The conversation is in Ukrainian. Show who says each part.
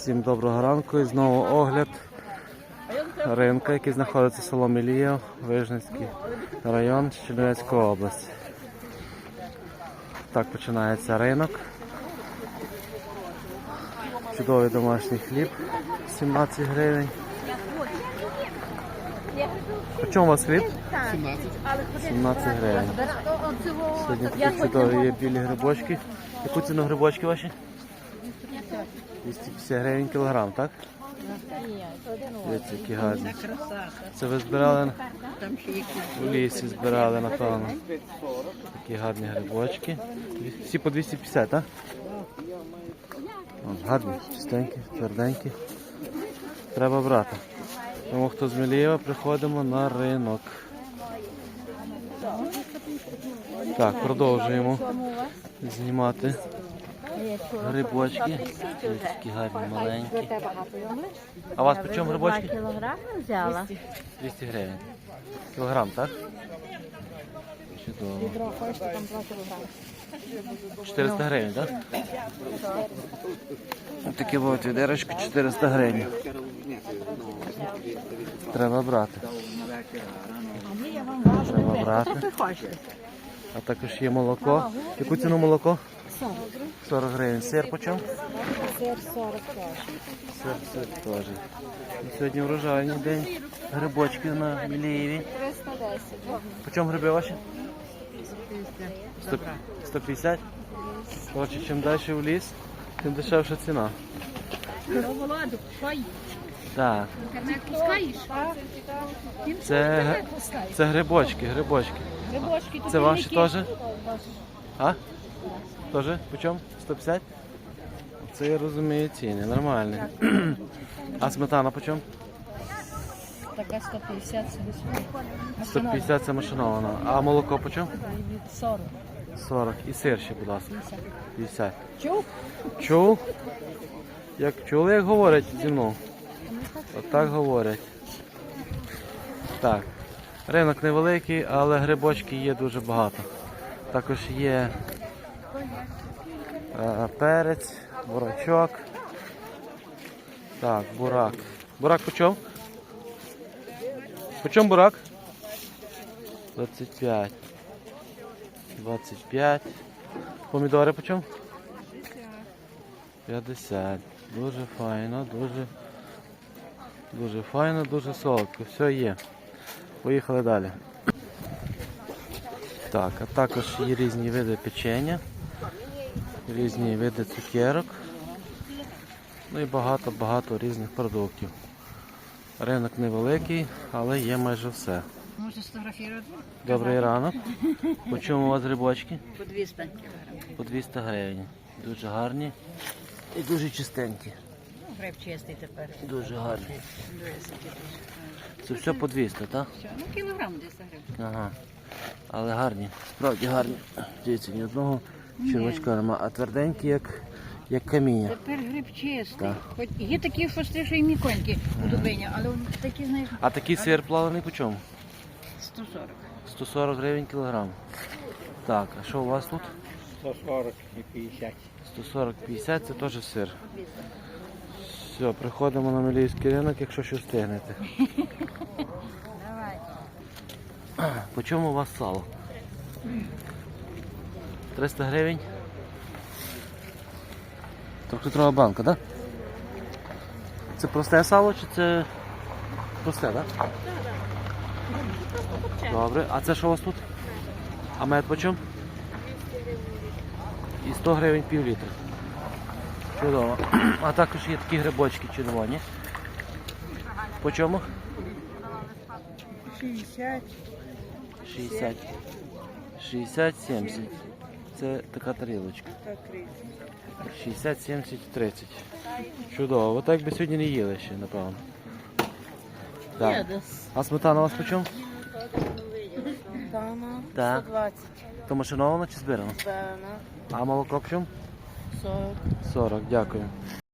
Speaker 1: Всім доброго ранку і знову огляд ринка, який знаходиться в село Мілія, Вижницький район, Чернівецька область. Так починається ринок. Чудовий домашній хліб 17 гривень. По чому у вас хліб? 17 гривень. Сьогодні такі чудові є білі грибочки. Яку ціну грибочки ваші? 250 гривень кілограм, так? Які гарні. Це ви збирали у лісі, збирали, напевно. Такі гарні грибочки. Всі по 250, так? О, гарні, чистенькі, тверденькі. Треба брати. Тому хто з Мілієва, приходимо на ринок. Так, продовжуємо знімати грибочки. Такі гарні маленькі. А у вас по чому грибочки?
Speaker 2: кілограми взяла.
Speaker 1: 200 гривень. Кілограм, так? Чудово. 400 гривень, так? Ось Такі от відерочки 400 гривень. Треба брати. Треба брати. А також є молоко. Яку ціну молоко? 40 гривень. Сир по?
Speaker 2: Сир 40 теж.
Speaker 1: Сир, сир теж. Сьогодні врожайний день. Грибочки на Мілієві.
Speaker 2: 310.
Speaker 1: По чому гриби ваші? 100 150? Коротше, чим далі в ліс, тим дешевша ціна. Так. Це, це грибочки, грибочки.
Speaker 3: Грибочки
Speaker 1: Це ваші теж? А? Теж? По чому? 150? Це я розумію ціни, нормальні. А сметана по чому?
Speaker 3: Така 150
Speaker 1: 150 це машинована. А молоко по чому?
Speaker 3: 40.
Speaker 1: 40. І сир ще, будь ласка. 50.
Speaker 3: Чув?
Speaker 1: Чув? Як чули, як говорять зі мною? Отак говорять. Так. Ринок невеликий, але грибочки є дуже багато. Також є перець, бурачок. Так, бурак. Бурак по чому? По чому бурак? 25. 25. Помідори по чому? 50. Дуже файно, дуже, дуже файно, дуже солодко. Все є. Поїхали далі. Так, а також є різні види печення, різні види цукерок. Ну і багато-багато різних продуктів. Ринок невеликий, але є майже все.
Speaker 3: Може сфотографувати?
Speaker 1: Добрий ранок. По чому у вас грибочки?
Speaker 3: По 200
Speaker 1: По 200 гривень. Дуже гарні і дуже чистенькі.
Speaker 3: Ну, гриб чистий тепер.
Speaker 1: Дуже
Speaker 3: дуже.
Speaker 1: Це все по 200, так?
Speaker 3: Ну кілограм десь гриб.
Speaker 1: Ага. Але гарні, справді гарні. Дивіться, ні одного червачка нема, а тверденькі, як, як каміння.
Speaker 3: Тепер гриб чистий.
Speaker 1: Так.
Speaker 3: Хоч є такі фости, що і міконькі у дубині, але такі, знаєш,
Speaker 1: А такий сир плавлений по чому?
Speaker 3: 140.
Speaker 1: 140 гривень кілограм. Так, а що у вас тут?
Speaker 4: 140 і 50.
Speaker 1: 140-50 це теж сир. Все, приходимо на Мілійський ринок, якщо що встигнете.
Speaker 3: Давай.
Speaker 1: По чому у вас сало? 300 гривень. Трьохлітрова банка, так? Да? Це просте сало чи це просте, так? Да? Добре. А це що у вас тут? А мед по чому? І 100 гривень пів літра. Чудово. А також є такі грибочки червоні. По чому?
Speaker 3: 60.
Speaker 1: 60. 60, 70. Це така тарілочка. 60, 70, 30. Чудово. Отак би сьогодні не їли ще, напевно. Так. А сметана у вас
Speaker 2: почому?
Speaker 1: Так.
Speaker 2: 120.
Speaker 1: То машинована чи збирана?
Speaker 2: Збирана.
Speaker 1: А молоко по чому?
Speaker 2: 40.
Speaker 1: 40, дякую.